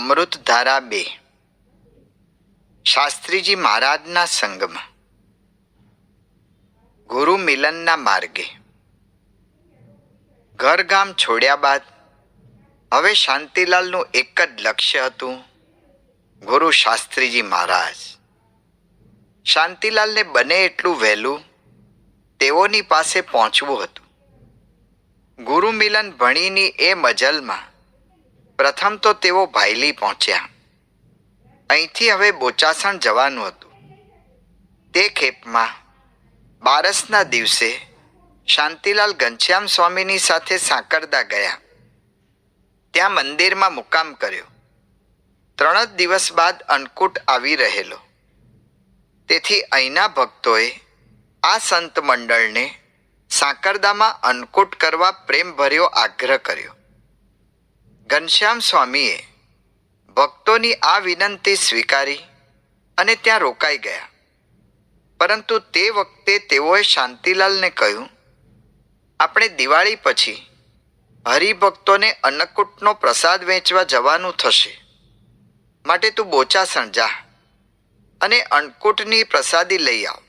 અમૃતધારા બે. શાસ્ત્રીજી મહારાજના સંગમાં. ગુરુ મિલનના માર્ગે. ઘર ગામ છોડ્યા બાદ હવે શાંતિલાલનું એક જ લક્ષ્ય હતું ગુરુ શાસ્ત્રીજી મહારાજ. શાંતિલાલને બને એટલું વહેલું તેઓની પાસે પહોંચવું હતું. ગુરુ મિલન ભણીની એ મજલમાં પ્રથમ તો તેઓ ભાયલી પહોંચ્યા. અહીંથી હવે બોચાસણ જવાનું હતું. તે ખેપમાં બારસના દિવસે શાંતિલાલ ઘનશ્યામ સ્વામીની સાથે સાંકરદા ગયા. ત્યાં મંદિરમાં મુકામ કર્યો. ત્રણ જ દિવસ બાદ અન્નકૂટ આવી રહેલો. તેથી અહીંના ભક્તોએ આ સંત મંડળને સાંકરદામાં અન્નકૂટ કરવા પ્રેમભર્યો આગ્રહ કર્યો. ઘનશ્યામ સ્વામીએ ભક્તોની આ વિનંતી સ્વીકારી અને ત્યાં રોકાઈ ગયા. પરંતુ તે વખતે તેઓએ શાંતિલાલને કહ્યું, આપણે દિવાળી પછી હરિભક્તોને અન્નકૂટનો પ્રસાદ વેચવા જવાનું થશે. માટે તું બોચાસણ જા અને અન્નકૂટની પ્રસાદી લઈ આવ.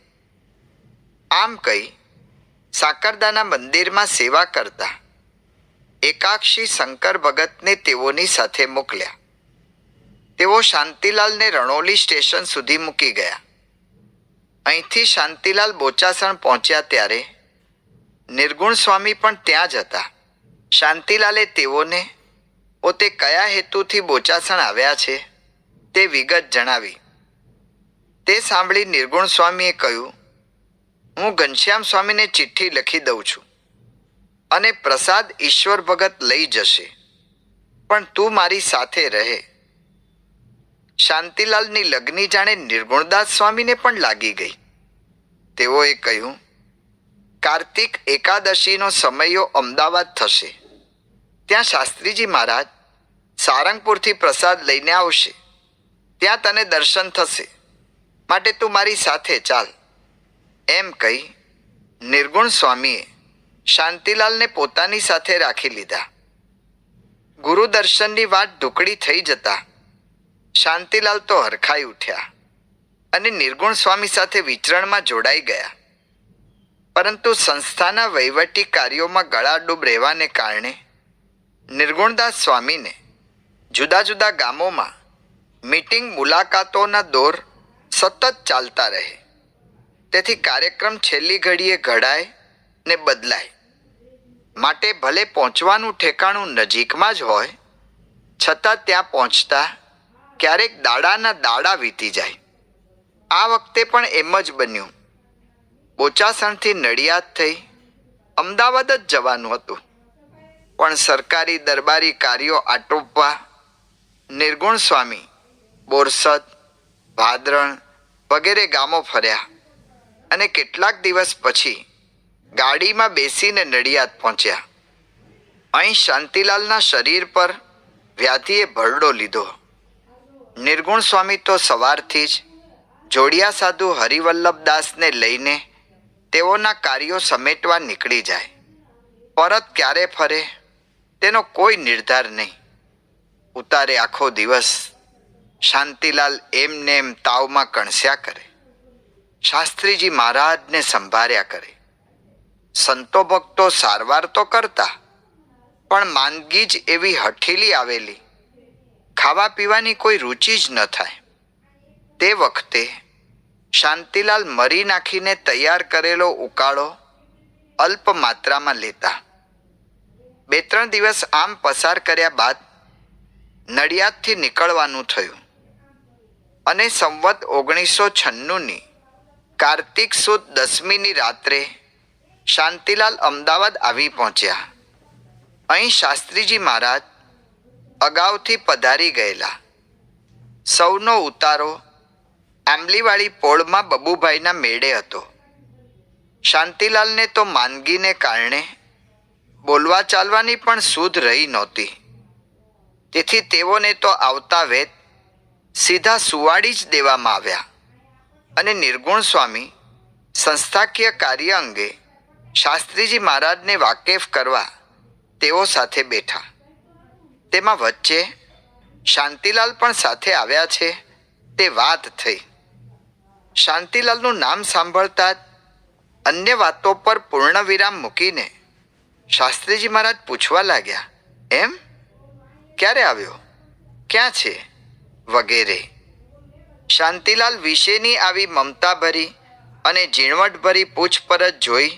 આમ કહી સાકરદાના મંદિરમાં સેવા કરતા એકાક્ષી શંકર ભગતને તેઓની સાથે મોકલ્યા. તેઓ શાંતિલાલને રણોલી સ્ટેશન સુધી મૂકી ગયા. અહીંથી શાંતિલાલ બોચાસણ પહોંચ્યા ત્યારે નિર્ગુણ સ્વામી પણ ત્યાં જ હતા. શાંતિલાલે તેઓને પોતે કયા હેતુથી બોચાસણ આવ્યા છે તે વિગત જણાવી. તે સાંભળી નિર્ગુણ સ્વામીએ કહ્યું, હું ઘનશ્યામ સ્વામીને ચિઠ્ઠી લખી દઉં છું. અને પ્રસાદ ઈશ્વર ભગત લઈ જશે. પણ તું મારી સાથે રહે. શાંતિલાલની લગ્ની જાણે નિર્ગુણદાસ સ્વામીને પણ લાગી ગઈ. તેઓએ કહ્યું, કાર્તિક એકાદશીનો સમયો અમદાવાદ થશે. ત્યાં શાસ્ત્રીજી મહારાજ સારંગપુરથી પ્રસાદ લઈને આવશે. ત્યાં તને દર્શન થશે. માટે તું મારી સાથે ચાલ. એમ કહી નિર્ગુણ સ્વામીએ શાંતિલાલને પોતાની સાથે રાખી લીધા. ગુરુ દર્શનની વાત ઢુકડી થઈ જતા શાંતિલાલ તો હરખાઈ ઉઠ્યા અને નિર્ગુણ સ્વામી સાથે વિચરણમાં જોડાઈ ગયા. પરંતુ સંસ્થાના વહીવટી કાર્યોમાં ગળાડૂબ રહેવાને કારણે નિર્ગુણદાસ સ્વામીને જુદા જુદા ગામોમાં મીટિંગ મુલાકાતોના દોર સતત ચાલતા રહે. તેથી કાર્યક્રમ છેલ્લી ઘડીએ ઘડાય ને બદલાય. માટે ભલે પહોંચવાનું ઠેકાણું નજીકમાં જ હોય, છતાં ત્યાં પહોંચતા ક્યારેક દાડાના દાડા વીતી જાય. આ વખતે પણ એમ જ બન્યું. બોચાસણથી નડિયાદ થઈ અમદાવાદ જ જવાનું હતું. પણ સરકારી દરબારી કાર્યો આટોપવા નિર્ગુણ સ્વામી, બોરસદ, ભાદરણ વગેરે ગામો ફર્યા અને કેટલાક દિવસ પછી ગાડીમાં બેસીને નડિયાદ પહોંચ્યા. અહીં શાંતિલાલના શરીર પર વ્યાધિએ ભરડો લીધો. નિર્ગુણ સ્વામી તો સવારથી જ જોડિયા સાધુ હરિવલ્લભદાસને લઈને તેઓના કાર્યો સમેટવા નીકળી જાય. પરત ક્યારે ફરે, તેનો કોઈ નિર્ધાર નહીં. ઉતારે આખો દિવસ શાંતિલાલ એમને એમ તાવમાં કણસ્યા કરે. શાસ્ત્રીજી મહારાજને સંભાળ્યા કરે. સંતો ભક્તો સારવાર તો કરતા, પણ માંદગી જ એવી હઠીલી આવેલી. ખાવા પીવાની કોઈ રુચિ જ ન થાય. તે વખતે શાંતિલાલ મરી નાખીને તૈયાર કરેલો ઉકાળો અલ્પ માત્રામાં લેતા. બે ત્રણ દિવસ આમ પસાર કર્યા બાદ નડિયાદથી નીકળવાનું થયું. અને સંવત ઓગણીસો છન્નુંની કાર્તિક સુદ દસમીની રાત્રે શાંતિલાલ અમદાવાદ આવી પહોંચ્યા. અહીં શાસ્ત્રીજી મહારાજ અગાઉથી પધારી ગયેલા. સૌનો ઉતારો આંબલીવાળી પોળમાં બબુભાઈના મેળે હતો. શાંતિલાલને તો માંદગીને કારણે બોલવા ચાલવાની પણ સુધ રહી નહોતી. તેથી તેઓને તો આવતા વેત સીધા સુવાડી જ દેવામાં આવ્યા. અને નિર્ગુણ સ્વામી સંસ્થાકીય કાર્ય અંગે શાસ્ત્રીજી મહારાજને વાકેફ કરવા તેઓ સાથે બેઠા. તેમાં વચ્ચે શાંતિલાલ પણ સાથે આવ્યા છે. તે વાત થઈ. શાંતિલાલનું નામ સાંભળતા અન્ય વાતો પર પૂર્ણ વિરામ મૂકીને શાસ્ત્રીજી મહારાજ પૂછવા લાગ્યા, એમ? ક્યારે આવ્યો? ક્યાં છે? વગેરે. શાંતિલાલ વિશેની આવી મમતાભરી અને ઝીણવટભરી પૂછપરછ જોઈ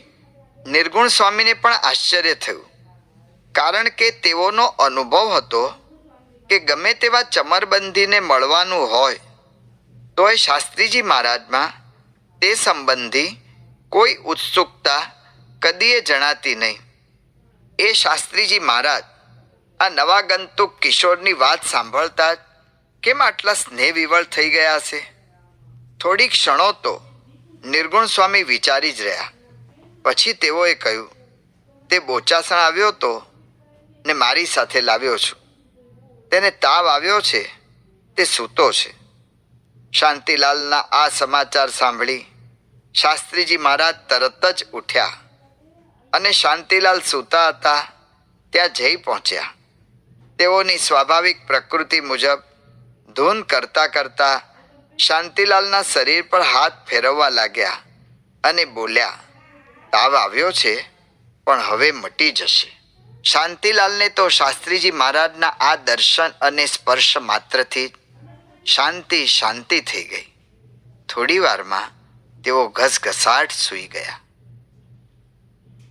નિર્ગુણ સ્વામીને પણ આશ્ચર્ય થયું. કારણ કે તેઓનો અનુભવ હતો કે ગમે તેવા ચમરબંધીને મળવાનું હોય તો એ શાસ્ત્રીજી મહારાજમાં તે સંબંધી કોઈ ઉત્સુકતા કદીએ જણાતી નહીં. એ શાસ્ત્રીજી મહારાજ આ નવા ગંતુક કિશોરની વાત સાંભળતા કેમ આટલા સ્નેહ થઈ ગયા છે? થોડી ક્ષણો તો નિર્ગુણ સ્વામી વિચારી જ રહ્યા. પછી તેઓએ કહ્યું, તે બોચાસણ આવ્યો તો ને મારી સાથે લાવ્યો છું. તેને તાવ આવ્યો છે, તે સૂતો છે. શાંતિલાલના આ સમાચાર સાંભળી શાસ્ત્રીજી મહારાજ તરત જ ઉઠ્યા અને શાંતિલાલ સૂતા હતા, ત્યાં જઈ પહોંચ્યા. તેઓની સ્વાભાવિક પ્રકૃતિ મુજબ ધૂન કરતા કરતા શાંતિલાલના શરીર પર હાથ ફેરવવા લાગ્યા અને બોલ્યા તાવ આવ્યો છે, પણ હવે મટી જશે. શાંતિલાલને તો શાસ્ત્રીજી મહારાજના આ દર્શન અને સ્પર્શ માત્રથી શાંતિ શાંતિ થઈ ગઈ. થોડી વારમાં તેઓ ઘસઘસાટ સૂઈ ગયા.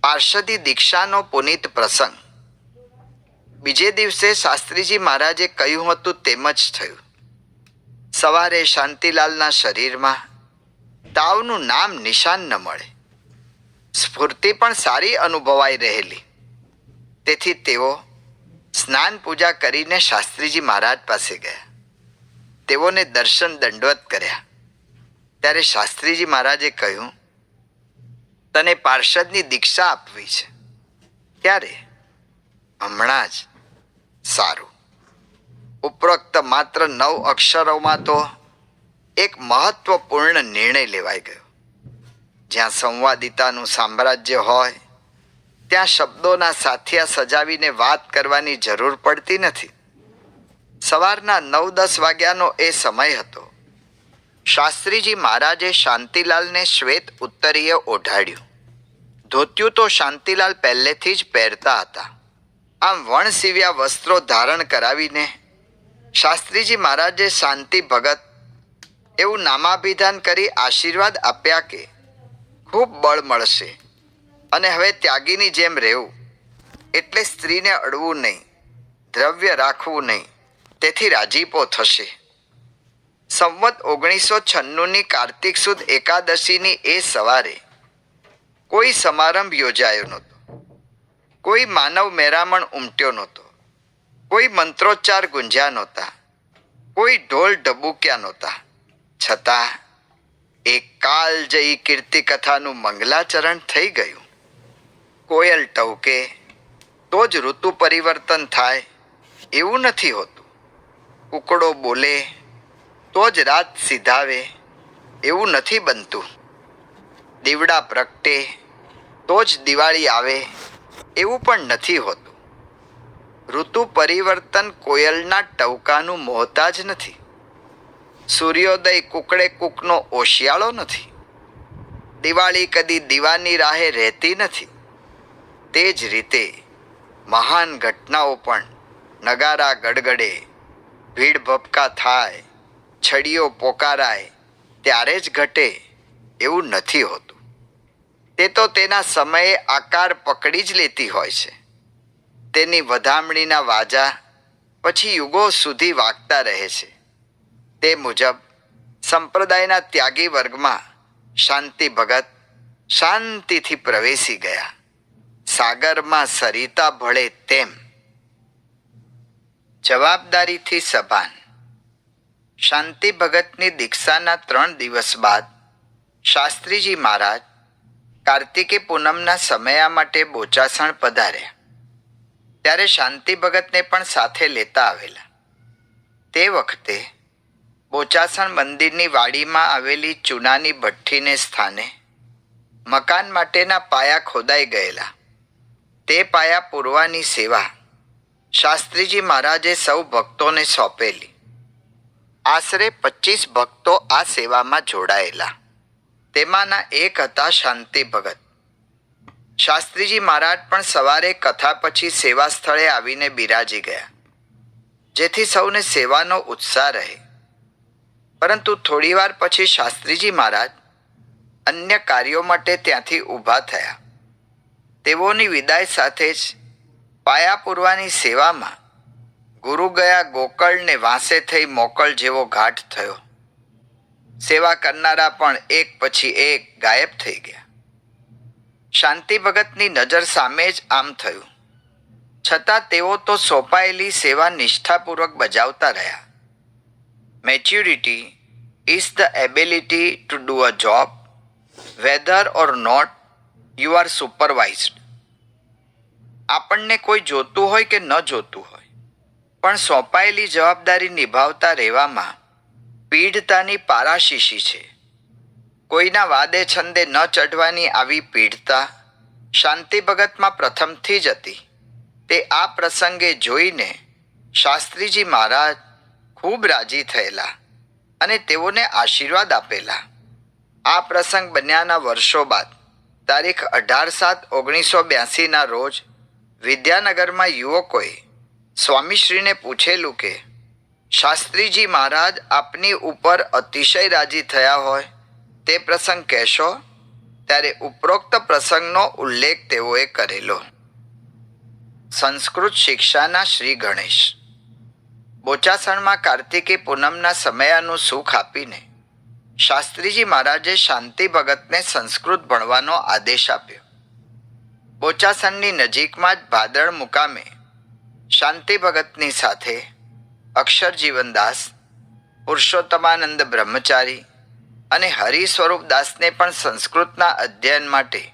પાર્ષદી દીક્ષાનો પુનિત પ્રસંગ. બીજે દિવસે શાસ્ત્રીજી મહારાજે કહ્યું હતું તેમ જ થયું. સવારે શાંતિલાલના શરીરમાં તાવનું નામ નિશાન ન મળે. સ્ફૂર્તિ પણ સારી અનુભવાઈ રહેલી. તેથી તેઓ સ્નાન પૂજા કરીને શાસ્ત્રીજી મહારાજ પાસે ગયા. તેઓને દર્શન દંડવત કર્યા. ત્યારે શાસ્ત્રીજી મહારાજે કહ્યું, તને પાર્ષદની દીક્ષા આપવી છે. ત્યારે હમણાં જ. સારું. ઉપરોક્ત માત્ર નવ અક્ષરોમાં તો એક મહત્વપૂર્ણ નિર્ણય લેવાઈ ગયો. જ્યાં સંવાદિતાનું સામ્રાજ્ય હોય, ત્યાં શબ્દોના સાથિયા સજાવીને વાત કરવાની જરૂર પડતી નથી. સવારના નવ દસ વાગ્યાનો એ સમય હતો. શાસ્ત્રીજી મહારાજે શાંતિલાલને શ્વેત ઉત્તરીય ઓઢાડ્યું. ધોત્યું તો શાંતિલાલ પહેલેથી જ પહેરતા હતા. આમ વણસીવ્યા વસ્ત્રો ધારણ કરાવીને શાસ્ત્રીજી મહારાજે શાંતિ ભગત એવું નામાભિધાન કરી આશીર્વાદ આપ્યા કે ખૂબ બળ મળશે. અને હવે ત્યાગીની જેમ રહેવું. એટલે સ્ત્રીને અડવું નહીં. દ્રવ્ય રાખવું નહીં. તેથી રાજીપો થશે. સંવત ઓગણીસો છન્નુંની કાર્તિક સુદ એકાદશીની એ સવારે કોઈ સમારંભ યોજાયો નહોતો. કોઈ માનવ મેરામણ ઉમટ્યો નહોતો. કોઈ મંત્રોચ્ચાર ગુંજ્યા નહોતા. કોઈ ઢોલ ઢબુક્યા નહોતા. છતાં એક કાલજયી કીર્તિ કથાનું મંગલાચરણ થઈ ગયું. કોયલ ટવકે, તો જ ઋતુ પરિવર્તન થાય. એવું નથી હોતું. કુકડો બોલે, તો જ રાત સીધાવે. એવું નથી બનતું. દીવડા પ્રગટે, તો જ દિવાળી આવે. એવું પણ નથી હોતું. ઋતુ પરિવર્તન કોયલના ટવકાનું મોહતાજ નથી. સૂર્યોદય કુકડે કૂકનો ઓશિયાળો નથી. દિવાળી કદી દીવાની રાહે રહેતી નથી. તે જ રીતે મહાન ઘટનાઓ પણ નગારા ગડગડે, ભીડ ભપકા થાય, છડીઓ પોકારાય, ત્યારે જ ઘટે એવું નથી હોતું. તે તો તેના સમયે આકાર પકડી જ લેતી હોય છે. તેની વધામણીના વાજા પછી યુગો સુધી વાગતા રહે છે. તે મુજબ સંપ્રદાયના ત્યાગી વર્ગમાં શાંતિ ભગત શાંતિથી પ્રવેશી ગયા. સાગરમાં સરિતા ભળે તેમ જવાબદારીથી સભાન. શાંતિ ભગતની દીક્ષાના ત્રણ દિવસ બાદ શાસ્ત્રીજી મહારાજ કાર્તિકી પૂનમના સમયા માટે બોચાસણ પધાર્યા. ત્યારે શાંતિ ભગતને પણ સાથે લેતા આવેલા. તે વખતે બોચાસણ મંદિરની વાડીમાં આવેલી ચૂનાની ભઠ્ઠીને સ્થાને મકાન માટેના પાયા ખોદાઈ ગયેલા. તે પાયા પૂરવાની સેવા શાસ્ત્રીજી મહારાજે સૌ ભક્તોને સોંપેલી. આશરે પચીસ ભક્તો આ સેવામાં જોડાયેલા. તેમાંના એક હતા શાંતિ ભગત. શાસ્ત્રીજી મહારાજ પણ સવારે કથા પછી સેવા સ્થળે આવીને બિરાજી ગયા. જેથી સૌને સેવાનો ઉત્સાહ રહે. પરંતુ થોડીવાર પછી શાસ્ત્રીજી મહારાજ અન્ય કાર્યો માટે ત્યાંથી ઊભા થયા. તેઓની વિદાય સાથે જ પાયા પૂરવાની સેવામાં ગુરુ ગયા ગોકળને વાંસે થઈ મોકળ જેવો ઘાટ થયો. સેવા કરનારા પણ એક પછી એક ગાયબ થઈ ગયા. શાંતિ ભગતની નજર સામે જ આમ થયું. છતાં તેઓ તો સોંપાયેલી સેવા નિષ્ઠાપૂર્વક બજાવતા રહ્યા. Maturity is the ability to do a job whether or not you are supervised આપણને કોઈ જોતું હોય કે ન જોતું હોય, પણ સોંપાયેલી જવાબદારી નિભાવતા રહેવામાં પીઢતાની પારાશીશી છે. કોઈના વાદે છંદે ન ચઢવાની આવી પીઢતા શાંતિ ભગતમાં પ્રથમથી જ હતી. તે આ પ્રસંગે જોઈને શાસ્ત્રીજી મહારાજ ખૂબ રાજી થયેલા અને તેઓને આશીર્વાદ આપેલા. આ પ્રસંગ બન્યાના વર્ષો બાદ, તારીખ અઢાર સાત ઓગણીસો બ્યાસીના રોજ વિદ્યાનગરમાં યુવકોએ સ્વામીશ્રીને પૂછેલું કે, શાસ્ત્રીજી મહારાજ, આપની ઉપર અતિશય રાજી થયા હોય તે પ્રસંગ કહેશો? ત્યારે ઉપરોક્ત પ્રસંગનો ઉલ્લેખ તેઓએ કરેલો. સંસ્કૃત શિક્ષાના શ્રી ગણેશ બોચાસણમાં કાર્તિકી પૂનમના સમયાનું સુખ આપીને શાસ્ત્રીજી મહારાજે શાંતિ ભગતને સંસ્કૃત ભણવાનો આદેશ આપ્યો. બોચાસણની નજીકમાં જ ભાદળ મુકામે શાંતિ ભગતની સાથે અક્ષર જીવનદાસ પુરુષોત્તમાનંદ બ્રહ્મચારી અને હરિ સ્વરૂપ દાસને પણ સંસ્કૃતના અધ્યયન માટે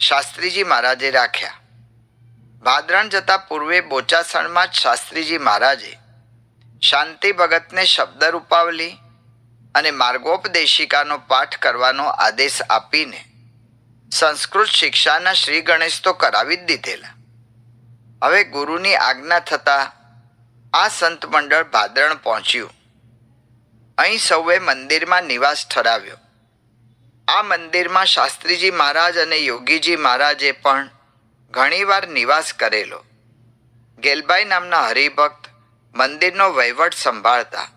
શાસ્ત્રીજી મહારાજે રાખ્યા. ભાદરણ જતા પૂર્વે બોચાસણમાં જ શાસ્ત્રીજી મહારાજે શાંતિ ભગતને શબ્દ રૂપાવલી અને માર્ગોપદેશિકાનો પાઠ કરવાનો આદેશ આપીને સંસ્કૃત શિક્ષાના શ્રી ગણેશ તો કરાવી જ દીધેલા. હવે ગુરુની આજ્ઞા થતાં આ સંત મંડળ ભાદરણ પહોંચ્યું. અહીં સૌએ મંદિરમાં નિવાસ ઠરાવ્યો. આ મંદિરમાં શાસ્ત્રીજી મહારાજ અને યોગીજી મહારાજે પણ ઘણીવાર નિવાસ કરેલો. ગેલબાઈ નામના હરિભક્ત મંદિરનો વહીવટ સંભાળતા.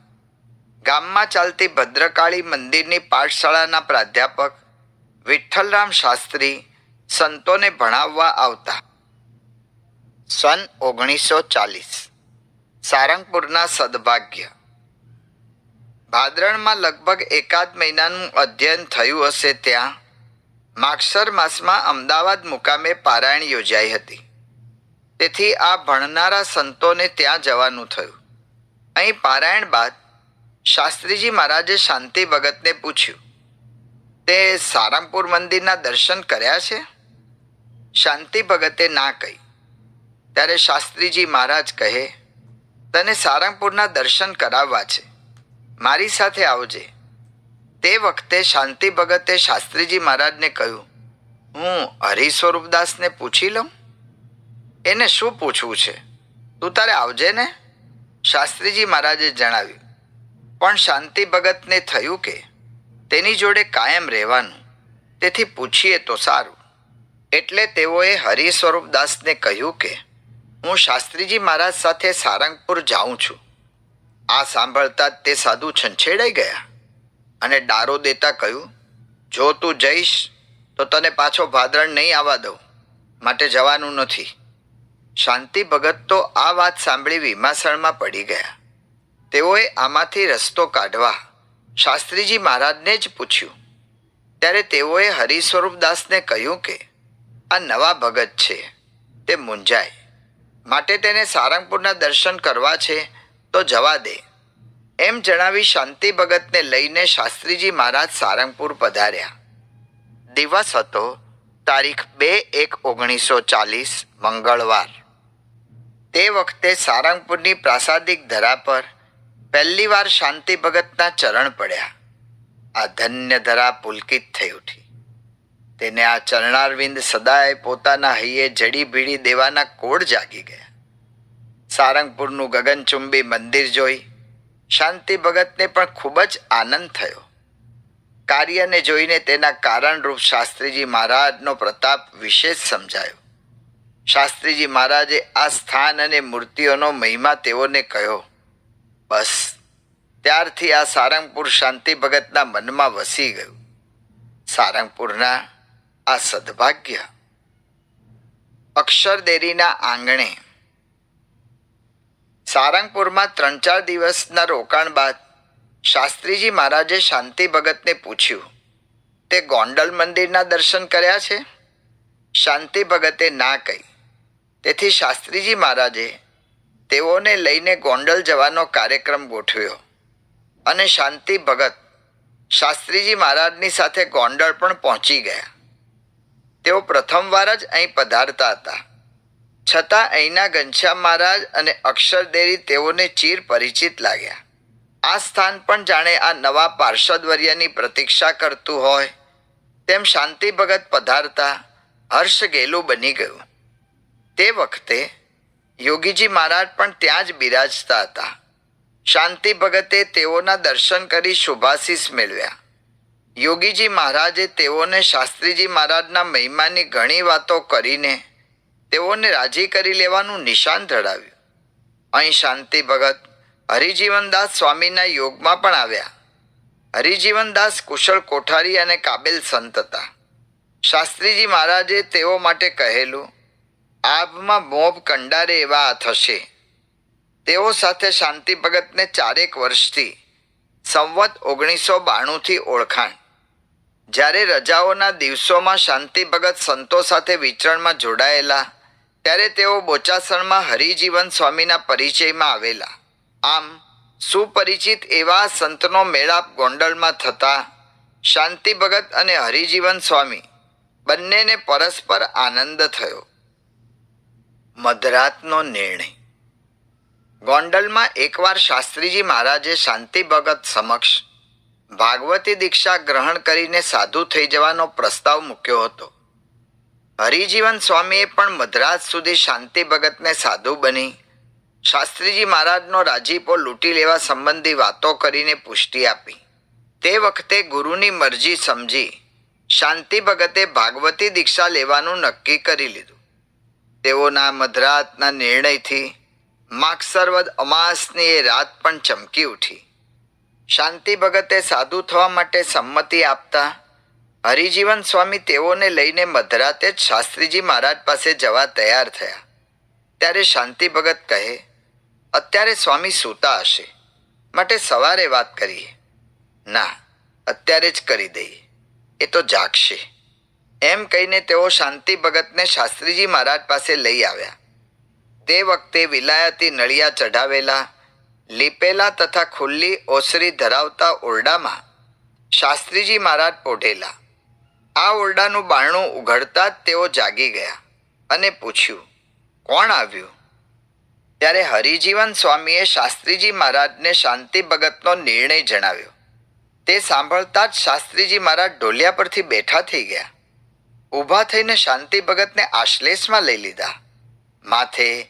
ગામમાં ચાલતી ભદ્રકાળી મંદિરની પાઠશાળાના પ્રાધ્યાપક, વિઠ્ઠલરામ શાસ્ત્રી, સંતોને ભણાવવા આવતા. સન ઓગણીસો ચાલીસ. સારંગપુરના સદભાગ્ય. ભાદરણમાં લગભગ એકાદ મહિનાનું અધ્યયન થયું હશે ત્યાં માક્ષર માસમાં અમદાવાદ મુકામે પારાયણ યોજાઈ હતી. તેથી આ ભણનારા સંતોને ત્યાં જવાનું થયું. અહીં પારાયણ બાદ શાસ્ત્રીજી મહારાજે શાંતિ ભગતને પૂછ્યું, તે સારંગપુર મંદિરના દર્શન કર્યા છે? શાંતિ ભગતે ના કહી. ત્યારે શાસ્ત્રીજી મહારાજ કહે, તને સારંગપુરના દર્શન કરાવવા છે. મારી સાથે આવજે. તે વખતે શાંતિ ભગતે શાસ્ત્રીજી મહારાજને કહ્યું, હું હરિ સ્વરૂપદાસને પૂછી લઉં? એને શું પૂછવું છે? તું તારે આવજે ને? શાસ્ત્રીજી મહારાજે જણાવ્યું, પણ શાંતિ ભગતને થયું કે? તેની જોડે કાયમ રહેવાનું. તેથી પૂછીએ તો સારું. એટલે તેઓએ હરિ સ્વરૂપદાસને કહ્યું કે, હું શાસ્ત્રીજી મહારાજ સાથે સારંગપુર જાઉં છું. આ સાંભળતા તે સાધુ છંછેડાઈ ગયા અને ડારો દેતા કહ્યું, જો તું જઈશ, તો તને પાછો ભાદરણ નહીં આવવા દઉં. માટે જવાનું નથી. શાંતિ ભગત તો આ વાત સાંભળી વિમાસણમાં પડી ગયા. તેઓએ આમાંથી રસ્તો કાઢવા શાસ્ત્રીજી મહારાજને જ પૂછ્યું. ત્યારે તેઓએ હરિસ્વરૂપદાસને કહ્યું કે, આ નવા ભગત છે, તે મૂંઝાય. માટે તેને સારંગપુરના દર્શન કરવા છે તો જવા દે. એમ જણાવી શાંતિ ભગતને લઈને શાસ્ત્રીજી મહારાજ સારંગપુર પધાર્યા. દિવસ હતો, તારીખ બે એક ઓગણીસો ચાલીસ, મંગળવાર. તે વખતે સારંગપુરની પ્રાસાદિક ધરા પર પહેલીવાર શાંતિ ભગતના ચરણ પડ્યા. આ ધન્ય ધરા પુલકિત થઈ ઉઠી. તેને આ ચરણારવિંદ સદાય પોતાના હૈયે જડી ભીડી દેવાના કોડ જાગી ગયા. સારંગપુરનું ગગનચુંબી મંદિર જોઈ શાંતિ ભગતને પણ ખૂબ જ આનંદ થયો. કાર્યને જોઈને તેના કારણરૂપ શાસ્ત્રીજી મહારાજનો પ્રતાપ વિશેષ સમજાયો. શાસ્ત્રીજી મહારાજે આ સ્થાન અને મૂર્તિઓનો મહિમા તેઓને કહ્યો. બસ. ત્યારથી આ સારંગપુર શાંતિ ભગતના મનમાં વસી ગયું. સારંગપુરના આ સદભાગ્ય. અક્ષરદેરીના આંગણે. સારંગપુરમાં ત્રણ ચાર દિવસના રોકાણ બાદ શાસ્ત્રીજી મહારાજે શાંતિ ભગતને પૂછ્યું, તે ગોંડલ મંદિરના દર્શન કર્યા છે? શાંતિ ભગતે ના કહી. તેથી શાસ્ત્રીજી મહારાજે તેઓને લઈને ગોંડલ જવાનો કાર્યક્રમ ગોઠવ્યો અને શાંતિ ભગત શાસ્ત્રીજી મહારાજની સાથે ગોંડલ પણ પહોંચી ગયા. તેઓ પ્રથમવાર જ અહીં પધારતા હતા. છતાં અહીંના ઘનશ્યામ મહારાજ અને અક્ષરદેરી તેઓને ચીર પરિચિત લાગ્યા. આ સ્થાન પણ જાણે આ નવા પાર્ષદવર્યની પ્રતીક્ષા કરતું હોય તેમ શાંતિ ભગત પધારતા હર્ષ ગેલું બની ગયું. તે વખતે યોગીજી મહારાજ પણ ત્યાં જ બિરાજતા હતા. શાંતિ ભગતે તેઓના દર્શન કરી શુભાશીષ મેળવ્યા. યોગીજી મહારાજે તેઓને શાસ્ત્રીજી મહારાજના મહિમાની ઘણી વાતો કરીને તેઓને રાજી કરી લેવાનું નિશાન ધરાવ્યું. અહીં શાંતિ ભગત હરિજીવનદાસ સ્વામીના યોગમાં પણ આવ્યા. હરિજીવનદાસ કુશળ કોઠારી અને કાબેલ સંત હતા. શાસ્ત્રીજી મહારાજે તેઓ માટે કહેલું આભમાં મોબ કંડારે એવા થશે. તેઓ સાથે શાંતિ ભગતને ચારેક વર્ષથી, સંવત ઓગણીસો બાણુંથી ઓળખાણ. જ્યારે રજાઓના દિવસોમાં શાંતિ ભગત સંતો સાથે વિચરણમાં જોડાયેલા, ત્યારે તેઓ બોચાસણમાં હરિજીવન સ્વામીના પરિચયમાં આવેલા. આમ, સુપરિચિત એવા સંતનો મેળાપ ગોંડલમાં થતા, શાંતિ ભગત અને હરિજીવન સ્વામી બંનેને પરસ્પર આનંદ થયો. મધરાતનો નિર્ણય. ગોંડલમાં એકવાર શાસ્ત્રીજી મહારાજે શાંતિ ભગત સમક્ષ ભાગવતી દીક્ષા ગ્રહણ કરીને સાધુ થઈ જવાનો પ્રસ્તાવ મૂક્યો હતો. હરિજીવન સ્વામીએ પણ મધરાત સુધી શાંતિ ભગતને સાધુ બની. શાસ્ત્રીજી મહારાજનો રાજીપો લૂંટી લેવા સંબંધી વાતો કરીને પુષ્ટિ આપી. તે વખતે ગુરુની મરજી સમજી શાંતિ ભગતે ભાગવતી દીક્ષા લેવાનું નક્કી કરી લીધું. તેઓના મધરાતના નિર્ણયથી માગસરવદ અમાસની એ રાત પણ ચમકી ઉઠી. શાંતિ ભગતે સાધુ થવા માટે સંમતિ આપતા હરિજીવન સ્વામી તેઓને લઈને મધરાતે જ શાસ્ત્રીજી મહારાજ પાસે જવા તૈયાર થયા. ત્યારે શાંતિ ભગત કહે, અત્યારે સ્વામી સૂતા હશે. માટે સવારે વાત કરીએ. ના, અત્યારે જ કરી દઈએ. એ તો જાગશે. એમ કહીને તેઓ શાંતિ ભગતને શાસ્ત્રીજી મહારાજ પાસે લઈ આવ્યા. તે વખતે વિલાયતી નળિયા ચઢાવેલા, લીપેલા તથા ખુલ્લી ઓસરી ધરાવતા ઓરડામાં શાસ્ત્રીજી મહારાજ પોઢેલા. આ ઓરડાનું બારણું ઉઘડતા જ તેઓ જાગી ગયા અને પૂછ્યું, કોણ આવ્યું? ત્યારે હરિજીવન સ્વામીએ શાસ્ત્રીજી મહારાજને શાંતિ ભગતનો નિર્ણય જણાવ્યો. તે સાંભળતા જ શાસ્ત્રીજી મહારાજ ઢોલિયા પરથી બેઠા થઈ ગયા. ઊભા થઈને શાંતિ ભગતને આશ્લેષમાં લઈ લીધા. માથે,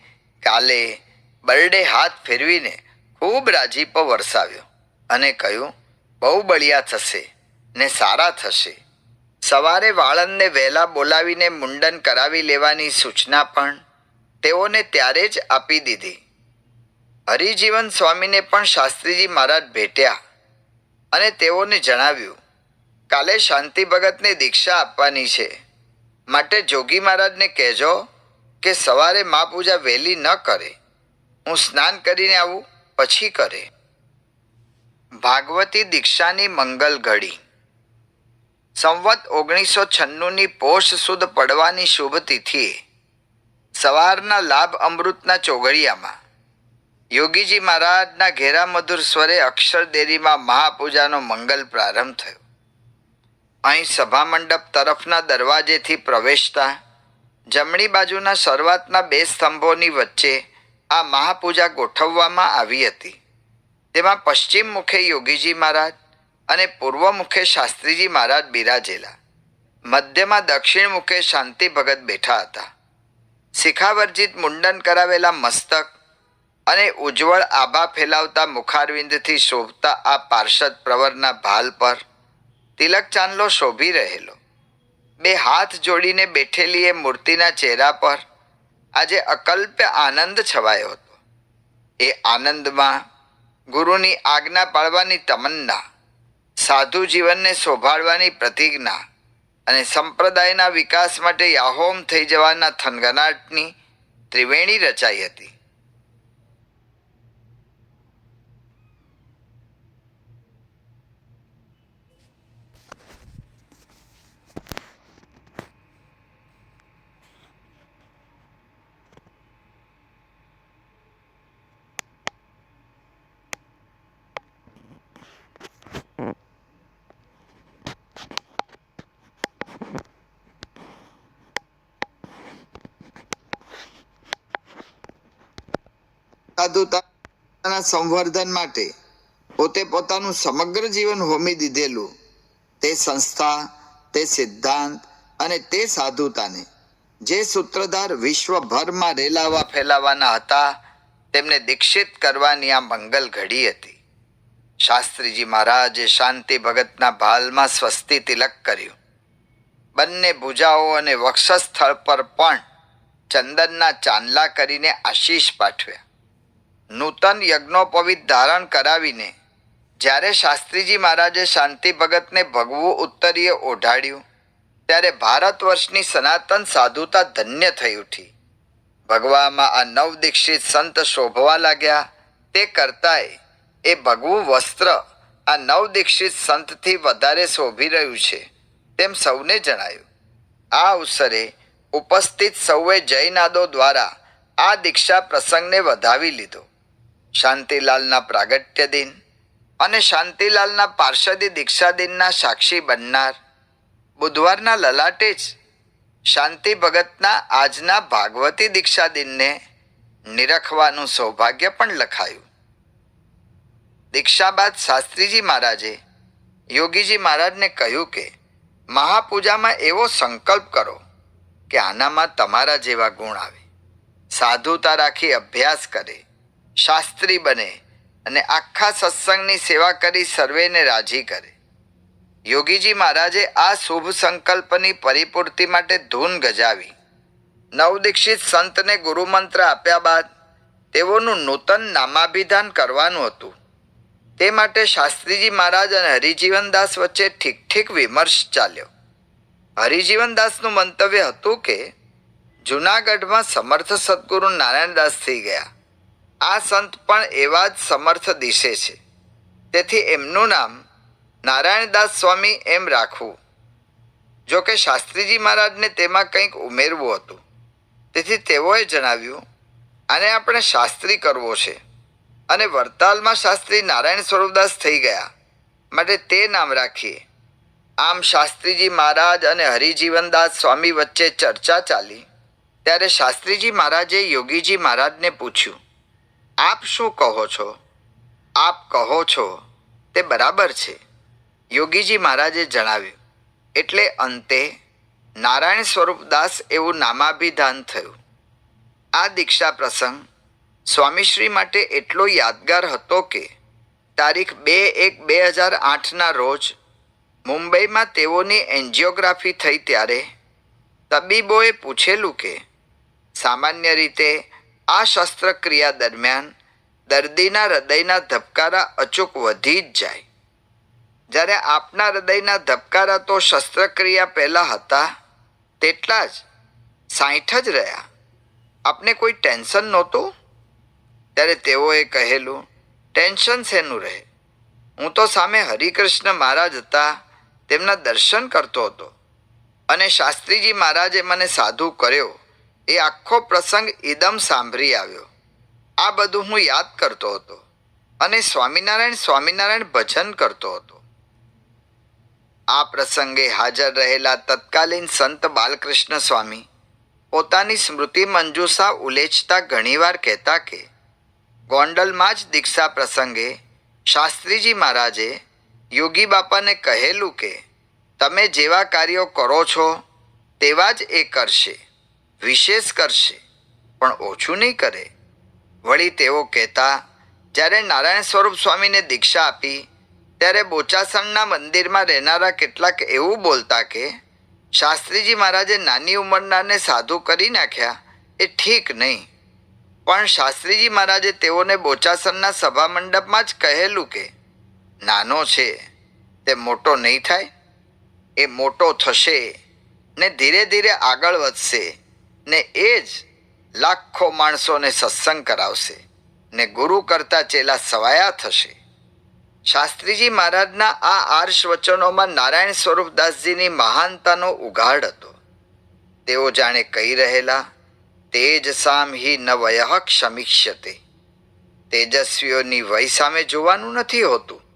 કાલે, બરડે હાથ ફેરવીને ખૂબ રાજીપો વરસાવ્યો અને કહ્યું, બહુ બળિયા થશે ને સારા થશે. સવારે વાળંદને વહેલા બોલાવીને મુંડન કરાવી લેવાની સૂચના પણ તેઓને ત્યારે જ આપી દીધી. હરિજીવન સ્વામીને પણ શાસ્ત્રીજી મહારાજ ભેટ્યા અને તેઓને જણાવ્યું, કાલે શાંતિ ભગતને દીક્ષા આપવાની છે. માટે જોગી મહારાજને કહેજો કે સવારે મા પૂજા વહેલી ન કરે. હું સ્નાન કરીને આવું, પછી કરે. ભાગવતી દીક્ષાની મંગલ ઘડી. સંવત ઓગણીસો છન્નુંની પોષ સુદ પડવાની શુભ તિથિએ. સવારના લાભ અમૃતના ચોગડિયામાં. યોગીજી મહારાજના ઘેરા મધુર સ્વરે અક્ષરદેરીમાં મહાપૂજાનો મંગલ પ્રારંભ થયો. અહીં સભામંડપ તરફના દરવાજેથી પ્રવેશતા જમણી બાજુના શરૂઆતના બે સ્તંભોની વચ્ચે આ મહાપૂજા ગોઠવવામાં આવી હતી. તેમાં પશ્ચિમ મુખે યોગીજી મહારાજ અને પૂર્વ મુખે શાસ્ત્રીજી મહારાજ બિરાજેલા. મધ્યમાં દક્ષિણ મુખે શાંતિ ભગત બેઠા હતા. શિખાવર્જિત મુંડન કરાવેલા મસ્તક અને ઉજ્જવળ આભા ફેલાવતા મુખારવિંદથી શોભતા આ પાર્ષદ પ્રવરના ભાલ પર તિલક ચાંદલો શોભી રહેલો. બે હાથ જોડીને બેઠેલી એ મૂર્તિના ચહેરા પર આજે અકલ્પ્ય આનંદ છવાયો હતો. એ આનંદમાં ગુરુની આજ્ઞા પાળવાની તમન્ના, સાધુ જીવનને શોભાડવાની પ્રતિજ્ઞા અને સંપ્રદાયના વિકાસ માટે યાહોમ થઈ જવાના થનગનાટની ત્રિવેણી રચાઈ હતી. સાધુતાના સંવર્ધન માટે પોતે પોતાનું સમગ્ર જીવન હોમી દીધેલું. તે સંસ્થા, તે સિદ્ધાંત અને તે સાધુતાને જે સૂત્રધાર વિશ્વભરમાં રેલાવા ફેલાવાના હતા, તેમને દીક્ષિત કરવાની આ મંગલ ઘડી હતી. શાસ્ત્રીજી મહારાજે શાંતિ ભગતના ભાલમાં સ્વસ્તિ તિલક કર્યું. બંને ભુજાઓ અને વક્ષસ્થળ પર પણ ચંદનના ચાંદલા કરીને આશીષ પાઠવ્યા. નૂતન યજ્ઞોપવિત ધારણ કરાવીને જ્યારે શાસ્ત્રીજી મહારાજે શાંતિ ભગતને ભગવું ઉત્તરીય ઓઢાડ્યું, ત્યારે ભારત વર્ષની સનાતન સાધુતા ધન્ય થઈ ઉઠી. ભગવામાં આ નવદીક્ષિત સંત શોભવા લાગ્યા. તે કરતાંય એ ભગવું વસ્ત્ર આ નવદીક્ષિત સંતથી વધારે શોભી રહ્યું છે, તેમ સૌને જણાયું. આ અવસરે ઉપસ્થિત સૌએ જયનાદો દ્વારા આ દીક્ષા પ્રસંગને વધાવી લીધો. શાંતિલાલના પ્રાગટ્ય દિન અને શાંતિલાલના પાર્ષદી દીક્ષા દિનના સાક્ષી બનનાર બુધવારના લલાટે જ શાંતિ ભગતના આજના ભાગવતી દીક્ષા દિનને નિરખવાનું સૌભાગ્ય પણ લખાયું. દીક્ષા બાદ શાસ્ત્રીજી મહારાજે યોગીજી મહારાજને કહ્યું કે, મહાપૂજામાં એવો સંકલ્પ કરો કે આનામાં તમારા જેવા ગુણ આવે. સાધુતા રાખી અભ્યાસ કરે. શાસ્ત્રી બને અને આખા સત્સંગની સેવા કરી સર્વેને રાજી કરે. યોગીજી મહારાજે આ શુભ સંકલ્પની પરિપૂર્તિ માટે ધૂન ગજાવી. નવદીક્ષિત સંતને ગુરુમંત્ર આપ્યા બાદ તેઓનું નૂતન નામાભિધાન કરવાનું હતું. તે માટે શાસ્ત્રીજી મહારાજ અને હરિજીવનદાસ વચ્ચે ઠીક ઠીક વિમર્શ ચાલ્યો. હરિજીવનદાસનું મંતવ્ય હતું કે, જૂનાગઢમાં સમર્થ સદગુરુ નારાયણદાસ થઈ ગયા. આ સંત પણ એવા જ સમર્થ દિશે છે. તેથી એમનું નામ નારાયણદાસ સ્વામી એમ રાખવું. જો કે શાસ્ત્રીજી મહારાજને તેમાં કંઈક ઉમેરવું હતું. તેથી તેઓએ જણાવ્યું, આને આપણે શાસ્ત્રી કરવો છે. અને વડતાલમાં શાસ્ત્રી નારાયણ સ્વરૂપદાસ થઈ ગયા. માટે તે નામ રાખીએ. આમ શાસ્ત્રીજી મહારાજ અને હરિજીવનદાસ સ્વામી વચ્ચે ચર્ચા ચાલી. ત્યારે શાસ્ત્રીજી મહારાજે યોગીજી મહારાજને પૂછ્યું આપ શું કહો છો? આપ કહો છો, તે બરાબર છે. યોગીજી મહારાજે જણાવ્યું, એટલે અંતે નારાયણ સ્વરૂપદાસ એવું નામાભિધાન થયું. આ દીક્ષા પ્રસંગ સ્વામીશ્રી માટે એટલો યાદગાર હતો કે તારીખ બે એક બે હજાર આઠના રોજ મુંબઈમાં તેઓની એન્જિયોગ્રાફી થઈ ત્યારે તબીબોએ પૂછેલું કે સામાન્ય રીતે આ શસ્ત્રક્રિયા દરમિયાન દર્દીના હૃદયના ધબકારા અચૂક વધી જ જાય. જ્યારે આપના હૃદયના ધબકારા તો શસ્ત્રક્રિયા પહેલાં હતા, તેટલા જ સાઠ જ રહ્યા. આપને કોઈ ટેન્શન નહોતું? ત્યારે તેઓએ કહેલું, ટેન્શન શેનું રહે? હું તો સામે હરિકૃષ્ણ મહારાજ હતા, તેમના દર્શન કરતો હતો. અને શાસ્ત્રીજી મહારાજે મને સાધુ કર્યો. એ આખો પ્રસંગ ઈદમ સાંભળી આવ્યો. આ બધું હું યાદ કરતો હતો અને સ્વામિનારાયણ સ્વામિનારાયણ ભજન કરતો હતો. આ પ્રસંગે હાજર રહેલા તત્કાલીન સંત બાલકૃષ્ણ સ્વામી પોતાની સ્મૃતિ મંજુષા ઉલેચતા ઘણીવાર કહેતા કે, ગોંડલમાં જ દીક્ષા પ્રસંગે શાસ્ત્રીજી મહારાજે યોગી બાપાને કહેલું કે, તમે જેવા કાર્યો કરો છો, તેવા જ એ કરશે. વિશેષ કરશે, પણ ઓછું નહીં કરે. વળી તેઓ કહેતા, જ્યારે નારાયણ સ્વરૂપ સ્વામીને દીક્ષા આપી, ત્યારે બોચાસણના મંદિરમાં રહેનારા કેટલાક એવું બોલતા કે, શાસ્ત્રીજી મહારાજે નાની ઉંમરનાને સાધુ કરી નાખ્યા, એ ઠીક નહીં. પણ શાસ્ત્રીજી મહારાજે તેઓને બોચાસણના સભા મંડપમાં જ કહેલું કે, નાનો છે, તે મોટો નહીં થાય. એ મોટો થશે ને ધીરે ધીરે આગળ વધશે. ને એ જ લાખો માણસોને સત્સંગ કરાવશે ને ગુરુ કરતા ચેલા સવાયા થશે. શાસ્ત્રીજી મહારાજના આ આર્ષ વચનોમાં નારાયણ સ્વરૂપદાસજીની મહાનતાનો ઉઘાડ હતો. તેઓ જાણે કહી રહેલા, તેજ સામ હિ ન વયઃ ક્ષમિષ્યતે. તેજસ્વીઓની વય સામે જોવાનું નથી હોતું.